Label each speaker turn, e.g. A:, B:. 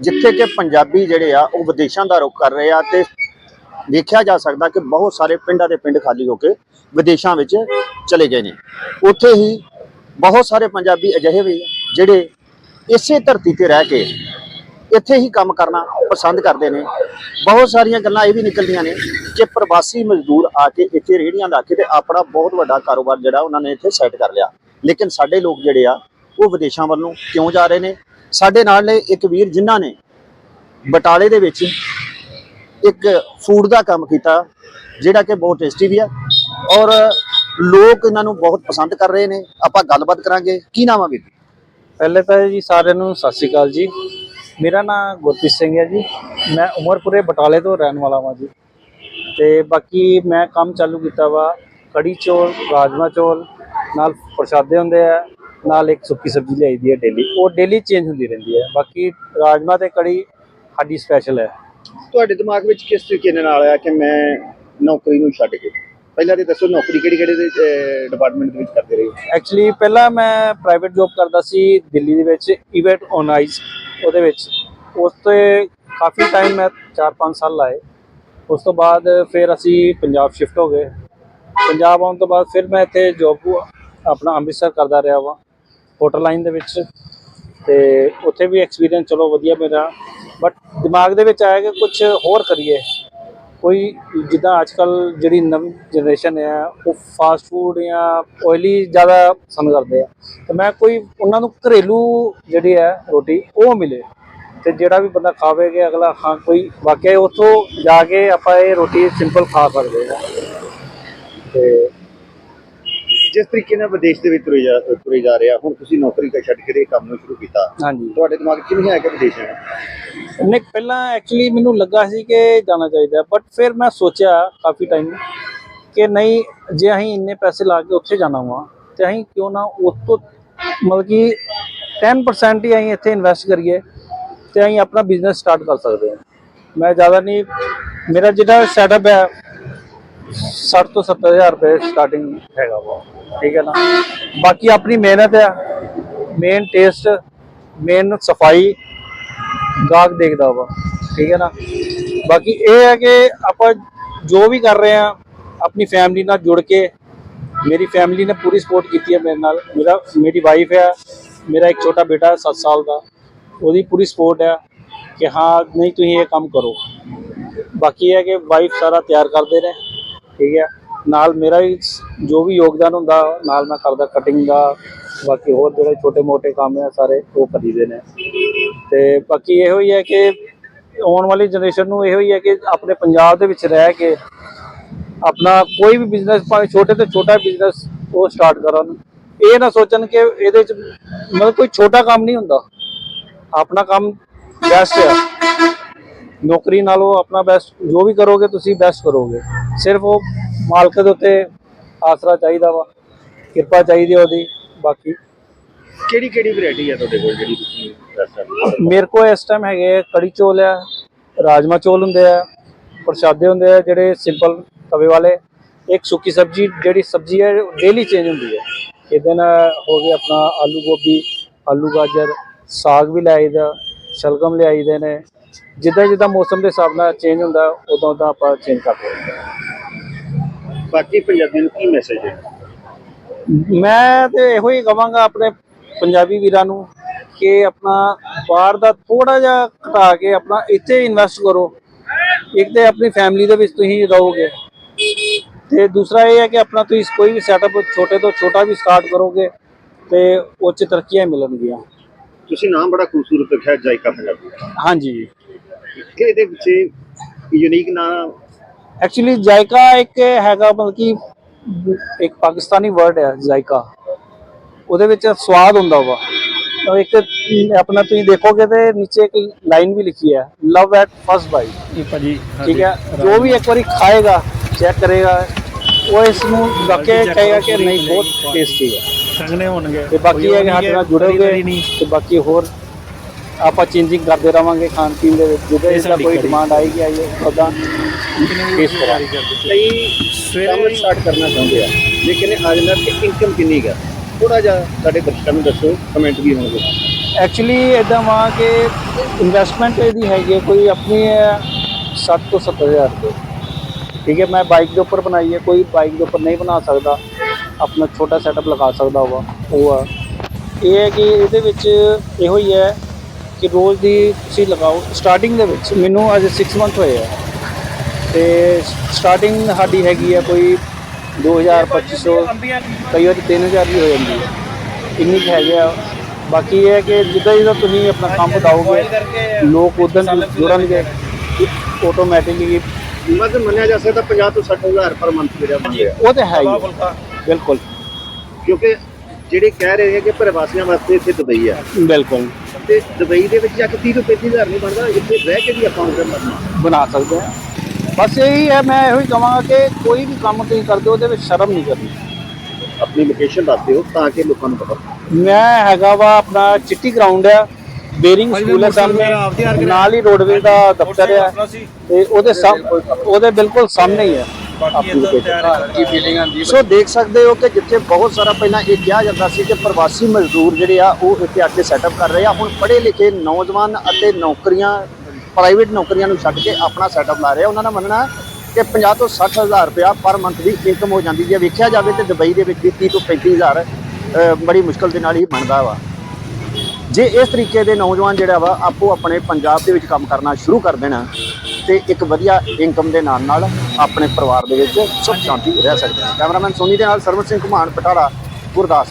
A: ਜਿੱਥੇ ਕਿ ਪੰਜਾਬੀ ਜਿਹੜੇ ਆ, ਉਹ ਵਿਦੇਸ਼ਾਂ ਦਾ ਰੁਖ ਕਰ ਰਹੇ ਆ ਤੇ ਦੇਖਿਆ ਜਾ ਸਕਦਾ ਕਿ ਬਹੁਤ ਸਾਰੇ ਪਿੰਡਾਂ ਦੇ ਪਿੰਡ ਖਾਲੀ ਹੋ ਕੇ ਵਿਦੇਸ਼ਾਂ ਵਿੱਚ ਚਲੇ ਗਏ ਨੇ। ਉੱਥੇ ਹੀ ਬਹੁਤ ਸਾਰੇ ਪੰਜਾਬੀ ਅਜਿਹੇ ਵੀ ਜਿਹੜੇ ਇਸੇ ਧਰਤੀ ਤੇ ਰਹਿ ਕੇ ਇੱਥੇ ਹੀ ਕੰਮ ਕਰਨਾ ਪਸੰਦ ਕਰਦੇ ਨੇ। ਬਹੁਤ ਸਾਰੀਆਂ ਗੱਲਾਂ ਇਹ ਵੀ ਨਿਕਲਦੀਆਂ ਨੇ ਕਿ ਪ੍ਰਵਾਸੀ ਮਜ਼ਦੂਰ ਆ ਕੇ ਇੱਥੇ ਰੇਹੜੀਆਂ ਲਾ ਕੇ ਤੇ ਆਪਣਾ ਬਹੁਤ ਵੱਡਾ ਕਾਰੋਬਾਰ ਜਿਹੜਾ ਉਹਨਾਂ ਨੇ ਇੱਥੇ ਸੈੱਟ ਕਰ ਲਿਆ। ਲੇਕਿਨ ਸਾਡੇ ਲੋਕ ਜਿਹੜੇ ਆ, ਉਹ ਵਿਦੇਸ਼ਾਂ ਵੱਲੋਂ ਕਿਉਂ ਜਾ ਰਹੇ ਨੇ? ਸਾਡੇ ਨਾਲ ਨੇ ਇੱਕ ਵੀਰ ਜਿਨ੍ਹਾਂ ਨੇ ਬਟਾਲੇ ਦੇ ਵਿੱਚ ਇੱਕ ਫੂਡ ਦਾ ਕੰਮ ਕੀਤਾ, ਜਿਹੜਾ ਕਿ ਬਹੁਤ ਟੇਸਟੀ ਵੀ ਆ ਔਰ ਲੋਕ ਇਹਨਾਂ ਨੂੰ ਬਹੁਤ ਪਸੰਦ ਕਰ ਰਹੇ ਨੇ। ਆਪਾਂ ਗੱਲਬਾਤ ਕਰਾਂਗੇ। ਕੀ ਨਾਮ ਆ ਵੀਰ?
B: ਪਹਿਲੇ ਤਾਂ ਜੀ ਸਾਰਿਆਂ ਨੂੰ ਸਤਿ ਸ਼੍ਰੀ ਅਕਾਲ ਜੀ। ਮੇਰਾ ਨਾਮ ਗੁਰਪ੍ਰੀਤ ਸਿੰਘ ਹੈ ਜੀ। ਮੈਂ ਉਮਰਪੁਰੇ ਬਟਾਲੇ ਤੋਂ ਰਹਿਣ ਵਾਲਾ ਹਾਂ ਜੀ। ਤੇ ਬਾਕੀ ਮੈਂ ਕੰਮ ਚਾਲੂ ਕੀਤਾ ਵਾ। ਕੜੀ ਚੌਲ ਰਾਜਮਾ ਚੌਲ, ਨਾਲ ਪ੍ਰਸ਼ਾਦੇ ਹੁੰਦੇ ਆ। ਨਾਲ ਇੱਕ ਸੁੱਕੀ ਸਬਜ਼ੀ ਲਿਆਈ ਦੀ ਹੈ ਡੇਲੀ ਉਹ ਡੇਲੀ ਚੇਂਜ ਹੁੰਦੀ ਰਹਿੰਦੀ ਹੈ। ਬਾਕੀ ਰਾਜਮਾ ਤੇ ਕੜੀ ਸਾਡੀ ਸਪੈਸ਼ਲ ਹੈ।
A: ਤੁਹਾਡੇ ਦਿਮਾਗ ਵਿੱਚ ਕਿਸ ਤਰੀਕੇ ਨਾਲ ਆਇਆ ਕਿ ਮੈਂ ਨੌਕਰੀ ਨੂੰ ਛੱਡ ਕੇ? ਪਹਿਲਾਂ ਤੇ ਦੱਸੋ ਨੌਕਰੀ ਕਿਹੜੀ ਕਿਹੜੇ ਦੇ ਡਿਪਾਰਟਮੈਂਟ ਦੇ ਵਿੱਚ ਕਰਦੇ ਰਹੇ
B: ਐਕਚੁਅਲੀ ਪਹਿਲਾਂ ਮੈਂ ਪ੍ਰਾਈਵੇਟ ਜੌਬ ਕਰਦਾ ਸੀ ਦਿੱਲੀ ਦੇ ਵਿੱਚ ਇਵੈਂਟ ਆਰਗੇਨਾਈਜ਼ ਉਹਦੇ ਵਿੱਚ। ਉਸ ਤੇ ਕਾਫੀ ਟਾਈਮ ਮੈਂ 4-5 ਸਾਲ ਲਾਏ। ਉਸ ਤੋਂ ਬਾਅਦ ਫਿਰ ਅਸੀਂ ਪੰਜਾਬ ਸ਼ਿਫਟ ਹੋ ਗਏ। ਪੰਜਾਬ ਆਉਣ ਤੋਂ ਬਾਅਦ ਫਿਰ ਮੈਂ ਇੱਥੇ ਜੌਬ ਆਪਣਾ ਅੰਮ੍ਰਿਤਸਰ ਕਰਦਾ ਰਿਹਾ ਵਾਂ। ਹੋਟਲ ਲਾਈਨ ਦੇ ਵਿੱਚ। ਤੇ ਉੱਥੇ ਵੀ ਐਕਸਪੀਰੀਅੰਸ ਚਲੋ ਵਧੀਆ ਮੇਰਾ। ਬਟ ਦਿਮਾਗ ਦੇ ਵਿੱਚ ਆਇਆ ਕਿ ਕੁਝ ਹੋਰ ਕਰੀਏ। ਕੋਈ ਜਿੱਦਾਂ ਅੱਜ ਕੱਲ ਜਿਹੜੀ ਨਵੀਂ ਜਨਰੇਸ਼ਨ ਹੈ ਉਹ ਫਾਸਟ ਫੂਡ ਜਾਂ ਆਇਲੀ ਜ਼ਿਆਦਾ ਪਸੰਦ ਕਰਦੇ ਆ। ਤੇ ਮੈਂ ਕੋਈ ਉਹਨਾਂ ਨੂੰ ਘਰੇਲੂ ਜਿਹੜੀ ਹੈ ਰੋਟੀ, ਉਹ ਮਿਲੇ। ਤੇ ਜਿਹੜਾ ਵੀ ਬੰਦਾ ਖਾਵੇਗਾ ਅਗਲਾ, ਹਾਂ, ਕੋਈ ਵਾਕਿਆ ਉੱਥੋਂ ਜਾ ਕੇ ਆਪਾਂ ਇਹ ਰੋਟੀ ਸਿੰਪਲ ਖਾ ਸਕਦੇ ਹਾਂ ਤੇ
A: ਜਿਸ ਤਰੀਕੇ ਨਾਲ ਵਿਦੇਸ਼ ਦੇ ਵਿੱਚ ਤੁਰੇ ਜਾ ਤੁਰੇ ਜਾ ਰਿਹਾ ਹੁਣ ਤੁਸੀਂ ਨੌਕਰੀ ਕਾ ਛੱਡ ਕੇ ਇਹ ਕੰਮ ਨੂੰ ਸ਼ੁਰੂ ਕੀਤਾ
B: ਹਾਂਜੀ।
A: ਤੁਹਾਡੇ ਦਿਮਾਗ 'ਚ ਨਹੀਂ ਆਇਆ ਕਿ ਵਿਦੇਸ਼ ਜਾਣਾ?
B: ਨਹੀਂ ਪਹਿਲਾਂ ਐਕਚੁਅਲੀ ਮੈਨੂੰ ਲੱਗਾ ਸੀ ਕਿ ਜਾਣਾ ਚਾਹੀਦਾ ਬਟ ਫਿਰ ਮੈਂ ਸੋਚਿਆ ਕਾਫੀ ਟਾਈਮ ਕਿ ਨਹੀਂ ਜੇ ਅਸੀਂ ਇੰਨੇ ਪੈਸੇ ਲਾ ਕੇ ਉੱਥੇ ਜਾਣਾ ਵਾ ਤੇ ਅਸੀਂ ਕਿਉਂ ਨਾ ਉੱਥੋਂ ਮਤਲਬ ਕਿ 10% ਹੀ ਅਸੀਂ ਇੱਥੇ ਇਨਵੈਸਟ ਕਰੀਏ ਤੇ ਅਸੀਂ ਆਪਣਾ ਬਿਜ਼ਨਸ ਸਟਾਰਟ ਕਰ ਸਕਦੇ ਹਾਂ। ਮੈਂ ਜ਼ਿਆਦਾ ਨਹੀਂ ਮੇਰਾ ਜਿਹੜਾ ਸੈਟਅਪ ਹੈ 60 ਤੋਂ 70000 ਰੁਪਏ ਸਟਾਰਟਿੰਗ ਹੈਗਾ ਵਾ। ਠੀਕ ਹੈ ਨਾ? ਬਾਕੀ ਆਪਣੀ ਮਿਹਨਤ ਹੈ। ਮੇਨ ਟੇਸਟ ਮੇਨ ਸਫ਼ਾਈ ਗਾਹਕ ਦੇਖਦਾ ਵਾ। ਠੀਕ ਹੈ ਨਾ? ਬਾਕੀ ਇਹ ਹੈ ਕਿ ਆਪਾਂ ਜੋ ਵੀ ਕਰ ਰਹੇ ਆ ਆਪਣੀ ਫੈਮਿਲੀ ਨਾਲ ਜੁੜ ਕੇ, ਮੇਰੀ ਫੈਮਿਲੀ ਨੇ ਪੂਰੀ ਸਪੋਰਟ ਕੀਤੀ ਹੈ ਮੇਰੇ ਨਾਲ। ਮੇਰਾ, ਮੇਰੀ ਵਾਈਫ ਹੈ। ਮੇਰਾ ਇੱਕ ਛੋਟਾ ਬੇਟਾ 7 ਸਾਲ ਦਾ। ਉਹਦੀ ਪੂਰੀ ਸਪੋਰਟ ਹੈ ਕਿ ਹਾਂ, ਨਹੀਂ, ਤੁਸੀਂ ਇਹ ਕੰਮ ਕਰੋ। ਬਾਕੀ ਇਹ ਹੈ ਕਿ ਵਾਈਫ ਸਾਰਾ ਤਿਆਰ ਕਰਦੇ ਨੇ। ਠੀਕ ਹੈ। ਨਾਲ ਮੇਰਾ ਵੀ ਜੋ ਵੀ ਯੋਗਦਾਨ ਹੁੰਦਾ, ਨਾਲ ਮੈਂ ਕਰਦਾ ਕਟਿੰਗ ਦਾ, ਬਾਕੀ ਹੋਰ ਜਿਹੜੇ ਛੋਟੇ ਮੋਟੇ ਕੰਮ ਆ ਸਾਰੇ, ਉਹ ਕਰੀਦੇ ਨੇ। ਤੇ ਬਾਕੀ ਇਹੋ ਹੀ ਹੈ ਕਿ ਆਉਣ ਵਾਲੀ ਜਨਰੇਸ਼ਨ ਨੂੰ ਇਹੋ ਹੀ ਹੈ ਕਿ ਆਪਣੇ ਪੰਜਾਬ ਦੇ ਵਿੱਚ ਰਹਿ ਕੇ ਆਪਣਾ ਕੋਈ ਵੀ ਬਿਜ਼ਨਸ ਭਾਵੇਂ ਛੋਟੇ ਤੋਂ ਛੋਟਾ ਬਿਜ਼ਨਸ ਉਹ ਸਟਾਰਟ ਕਰਨ। ਇਹ ਨਾ ਸੋਚਣ ਕਿ ਇਹਦੇ ਚ ਮਤਲਬ ਕੋਈ ਛੋਟਾ ਕੰਮ ਨਹੀਂ ਹੁੰਦਾ। ਆਪਣਾ ਕੰਮ ਬੈਸਟ ਹੈ ਨੌਕਰੀ ਨਾਲੋਂ ਆਪਣਾ ਬੈਸਟ ਜੋ ਵੀ ਕਰੋਗੇ ਤੁਸੀਂ ਬੈਸਟ ਕਰੋਗੇ। ਸਿਰਫ ਉਹ ਮਾਲਕ ਦੇ ਉੱਤੇ ਆਸਰਾ ਚਾਹੀਦਾ ਵਾ ਕਿਰਪਾ ਚਾਹੀਦੀ ਹੈ ਉਹਦੀ ਬਾਕੀ।
A: ਕਿਹੜੀ ਕਿਹੜੀ ਵੈਰਾਈਟੀ ਹੈ ਤੁਹਾਡੇ ਕੋਲ ਜਿਹੜੀ ਤੁਸੀਂ ਦੱਸ ਸਕਦੇ ਹੋ?
B: ਮੇਰੇ ਕੋਲ ਇਸ ਟਾਈਮ ਹੈਗੇ ਆ ਕੜੀ ਚੋਲ ਆ ਰਾਜਮਾ ਚੋਲ ਹੁੰਦੇ ਆ ਪ੍ਰਸ਼ਾਦੇ ਹੁੰਦੇ ਆ ਜਿਹੜੇ ਸਿੰਪਲ ਤਵੇ ਵਾਲੇ। ਇੱਕ ਸੁੱਕੀ ਸਬਜ਼ੀ ਜਿਹੜੀ ਸਬਜ਼ੀ ਹੈ ਡੇਲੀ ਚੇਂਜ ਹੁੰਦੀ ਹੈ। ਇਹ ਦਿਨ ਹੋ ਗਿਆ ਆਪਣਾ ਆਲੂ ਗੋਭੀ ਆਲੂ ਗਾਜਰ ਸਾਗ ਵੀ ਲਿਆਈਦਾ ਸ਼ਲਗਮ ਲਿਆਈਦੇ ਨੇ। ਜਿੱਦਾਂ ਜਿੱਦਾਂ ਮੌਸਮ ਦੇ ਹਿਸਾਬ ਨਾਲ ਚੇਂਜ ਹੁੰਦਾ ਉਦੋਂ ਉਦੋਂ ਆਪਾਂ ਚੇਂਜ ਕਰਦੇ ਹਾਂ।
A: ਬਾਕੀ ਪੰਜਾਬੀਆਂ ਨੂੰ ਕੀ ਮੈਸੇਜ ਹੈ?
B: ਮੈਂ ਤੇ ਇਹੋ ਹੀ ਕਵਾਂਗਾ ਆਪਣੇ ਪੰਜਾਬੀ ਵੀਰਾਂ ਨੂੰ ਕਿ ਆਪਣਾ ਬਾਹਰ ਦਾ ਥੋੜਾ ਜਿਹਾ ਘਟਾ ਕੇ ਆਪਣਾ ਇੱਥੇ ਇਨਵੈਸਟ ਕਰੋ। ਇੱਕ ਤੇ ਆਪਣੀ ਫੈਮਿਲੀ ਦੇ ਵਿੱਚ ਤੁਸੀਂ ਰਹੋਗੇ। ਤੇ ਦੂਸਰਾ ਇਹ ਹੈ ਕਿ ਆਪਣਾ ਤੁਸੀਂ ਕੋਈ ਵੀ ਸੈਟਅਪ ਛੋਟੇ ਤੋਂ ਛੋਟਾ ਵੀ ਸਟਾਰਟ ਕਰੋਗੇ ਤੇ ਉਹ 'ਚ ਤਰੱਕੀਆਂ ਮਿਲਣਗੀਆਂ।
A: ਤੁਸੀਂ ਨਾਮ ਬੜਾ ਖੂਬਸੂਰਤ ਰੱਖਿਆ ਜਾਇਕਾ ਪੰਜਾਬੀ
B: ਹਾਂਜੀ।
A: ਕਿ ਇਹਦੇ ਵਿੱਚ ਯੂਨੀਕ ਨਾਮ
B: ਐਕਚੁਅਲੀ ਜਾਇਕਾ ਇੱਕ ਹੈਗਾ ਮਤਲਬ ਕਿ ਇੱਕ ਪਾਕਿਸਤਾਨੀ ਵਰਡ ਹੈ ਜਾਇਕਾ ਉਹਦੇ ਵਿੱਚ ਸਵਾਦ ਹੁੰਦਾ ਵਾ। ਤਾਂ ਇੱਕ ਆਪਣਾ ਤੁਸੀਂ ਦੇਖੋਗੇ ਤੇ ਨੀਚੇ ਇੱਕ ਲਾਈਨ ਵੀ ਲਿਖੀ ਹੈ ਲਵ ਐਟ ਫਸਟ ਬਾਈਟ
C: ਭਾਜੀ
B: ਠੀਕ ਹੈ? ਜੋ ਵੀ ਇੱਕ ਵਾਰੀ ਖਾਏਗਾ ਚੈੱਕ ਕਰੇਗਾ ਉਹ ਇਸ ਨੂੰ ਵਾਕਿਆ ਕਹੇਗਾ ਕਿ ਨਹੀਂ ਬਹੁਤ ਟੇਸਟੀ ਹੈ।
C: ਸੰਗਨੇ ਹੋਣਗੇ।
B: ਤੇ ਬਾਕੀ ਹੈ ਕਿ ਸਾਡੇ ਨਾਲ ਜੁੜੋਗੇ ਤੇ ਬਾਕੀ ਹੋਰ ਆਪਾਂ ਚੇਂਜਿੰਗ ਕਰਦੇ ਰਵਾਂਗੇ ਖਾਣ ਪੀਣ ਦੇ ਵਿੱਚ। ਜਦੋਂ ਇਸ ਦਾ ਕੋਈ। ਡਿਮਾਂਡ ਆਏਗੀ ਆਈਏ ਉਦਾਂ ਟੇਸਟ ਕਰਾਂਗੇ
A: ਕਈ
C: ਸਵੇਰੇ
A: ਸਟਾਰਟ ਕਰਨਾ ਚਾਹੁੰਦੇ ਆ। ਲੇਕਿਨ ਅੱਜ ਨਾਲ ਕਿ ਇਨਕਮ ਕਿੰਨੀ ਹੈ ਥੋੜਾ ਜਿਹਾ ਸਾਡੇ ਦਰਸ਼ਕਾਂ ਨੂੰ ਦੱਸੋ ਕਮੈਂਟ ਵੀ ਹੋਣਗੇ।
B: ਐਕਚੁਅਲੀ ਇਦਾਂ ਵਾ ਕਿ ਇਨਵੈਸਟਮੈਂਟ ਇਹਦੀ ਹੈਗੀ ਹੈ ਕੋਈ ਆਪਣੀ 60 ਤੋਂ 70000 ਰੁਪਏ। ਠੀਕ ਹੈ ਮੈਂ ਬਾਈਕ ਦੇ ਉੱਪਰ ਬਣਾਈ ਹੈ ਕੋਈ ਬਾਈਕ ਦੇ ਉੱਪਰ ਨਹੀਂ ਬਣਾ ਸਕਦਾ। ਆਪਣਾ ਛੋਟਾ ਸੈਟਅਪ ਲਗਾ ਸਕਦਾ ਹੋਗਾ ਉਹ ਆ। ਇਹ ਹੈ ਕਿ ਇਹਦੇ ਵਿੱਚ ਇਹੋ ਹੀ ਹੈ ਕਿ ਰੋਜ਼ ਦੀ ਤੁਸੀਂ ਲਗਾਓ। ਸਟਾਰਟਿੰਗ ਦੇ ਵਿੱਚ ਮੈਨੂੰ ਅਜੇ 6 ਮੰਥ ਹੋਏ ਆ। ਤੇ ਸਟਾਰਟਿੰਗ ਸਾਡੀ ਹੈਗੀ ਹੈ ਕੋਈ 2000 2500 ਕਈ ਵਾਰੀ 3000 ਵੀ ਹੋ ਜਾਂਦੀ ਹੈ ਇੰਨੀ ਕੁ ਹੈਗੇ ਆ। ਬਾਕੀ ਇਹ ਹੈ ਕਿ ਜਿੱਦਾਂ ਜਿੱਦਾਂ ਤੁਸੀਂ ਆਪਣਾ ਕੰਮ ਵਧਾਓਗੇ ਲੋਕ ਉਦੋਂ ਜੁੜਨਗੇ ਆਟੋਮੈਟਿਕਲੀ
A: ਮਤ ਮੰਨਿਆ ਜਾ ਸਕਦਾ 50 ਤੋਂ 60000 ਪਰ ਮੰਥ ਜਿਹੜਾ ਬਣ ਰਿਹਾ
B: ਉਹ ਤੇ ਹੈ ਹੀ ਹੈ। ਬਿਲਕੁਲ।
A: ਕਿਉਂਕਿ ਜਿਹੜੇ ਕਹਿ ਰਹੇ ਨੇ ਕਿ ਪ੍ਰਵਾਸੀਆਂ ਵਾਸਤੇ ਇੱਥੇ ਦੁਬਈ ਆ।
B: ਬਿਲਕੁਲ।
A: ਤੇ ਦੁਬਈ ਦੇ ਵਿੱਚ ਜਾ ਕੇ 30 ਤੋਂ 35000 ਨਹੀਂ ਬਣਦਾ ਇੱਥੇ ਰਹਿ ਕੇ ਵੀ ਅਕਾਊਂਟ ਕਰਨਾ।
B: ਬਣਾ ਸਕਦੇ ਹਾਂ ਬਸ ਇਹੀ ਹੈ ਮੈਂ ਇਹੋ ਹੀ ਕਹਾਂਗਾ ਕਿ ਕੋਈ ਵੀ ਕੰਮ ਤੁਸੀਂ ਕਰਦੇ ਹੋ ਉਹਦੇ ਵਿੱਚ ਸ਼ਰਮ ਨਹੀਂ ਕਰਨੀ।
A: ਆਪਣੀ ਲੋਕੇਸ਼ਨ ਦੱਸ ਦਿਓ ਤਾਂ ਕਿ ਲੋਕਾਂ ਨੂੰ ਪਤਾ
B: ਮੈਂ ਹੈਗਾ ਵਾ ਆਪਣਾ ਚਿੱਟੀ ਗਰਾਊਂਡ ਆ ਬੇਰਿੰਗ ਸਕੂਲ ਹੈ ਸਾਹਮਣੇ। ਨਾਲ ਹੀ ਰੋਡਵੇ ਦਾ ਦਫ਼ਤਰ ਹੈ ਤੇ ਉਹਦੇ ਉਹਦੇ ਬਿਲਕੁਲ ਸਾਹਮਣੇ ਹੀ ਹੈ।
A: ਸੋ ਦੇਖ ਸਕਦੇ ਹੋ ਕਿ ਜਿੱਥੇ ਬਹੁਤ ਸਾਰਾ ਪਹਿਲਾਂ ਇਹ ਕਿਹਾ ਜਾਂਦਾ ਸੀ ਕਿ ਪ੍ਰਵਾਸੀ ਮਜ਼ਦੂਰ ਜਿਹੜੇ ਆ ਉਹ ਇੱਥੇ ਆ ਕੇ ਸੈਟਅਪ ਕਰ ਰਹੇ ਆ। ਹੁਣ ਪੜ੍ਹੇ ਲਿਖੇ ਨੌਜਵਾਨ ਅਤੇ ਨੌਕਰੀਆਂ ਪ੍ਰਾਈਵੇਟ ਨੌਕਰੀਆਂ ਨੂੰ ਛੱਡ ਕੇ ਆਪਣਾ ਸੈਟਅਪ ਲਾ ਰਹੇ। ਆ ਉਹਨਾਂ ਦਾ ਮੰਨਣਾ ਕਿ 50 ਤੋਂ 60 ਹਜ਼ਾਰ ਰੁਪਇਆ ਪਰ ਮੰਥ ਦੀ ਇਨਕਮ ਹੋ ਜਾਂਦੀ। ਜੇ ਵੇਖਿਆ ਜਾਵੇ ਤੇ ਦੁਬਈ ਦੇ ਵਿੱਚ ਵੀ 30 ਤੋਂ 35 ਹਜ਼ਾਰ ਬੜੀ ਮੁਸ਼ਕਲ ਦੇ ਨਾਲ ਹੀ ਬਣਦਾ ਵਾ। ਜੇ ਇਸ ਤਰੀਕੇ ਦੇ ਨੌਜਵਾਨ ਜਿਹੜਾ ਵਾ ਆਪੋ ਆਪਣੇ ਪੰਜਾਬ ਦੇ ਵਿੱਚ ਕੰਮ ਕਰਨਾ ਸ਼ੁਰੂ ਕਰ ਦੇਣਾ ਤੇ ਇੱਕ ਵਧੀਆ ਇਨਕਮ ਦੇ ਨਾਲ ਨਾਲ ਆਪਣੇ ਪਰਿਵਾਰ ਦੇ ਵਿੱਚ ਸੁਖ ਸ਼ਾਂਤੀ ਰਹਿ ਸਕਦੇ ਨੇ ਕੈਮਰਾਮੈਨ ਸੋਨੀ ਦੇ ਨਾਲ ਸਰਵਨ ਸਿੰਘ ਘੁਮਾਣ ਪਟਾਲਾ ਗੁਰਦਾਸ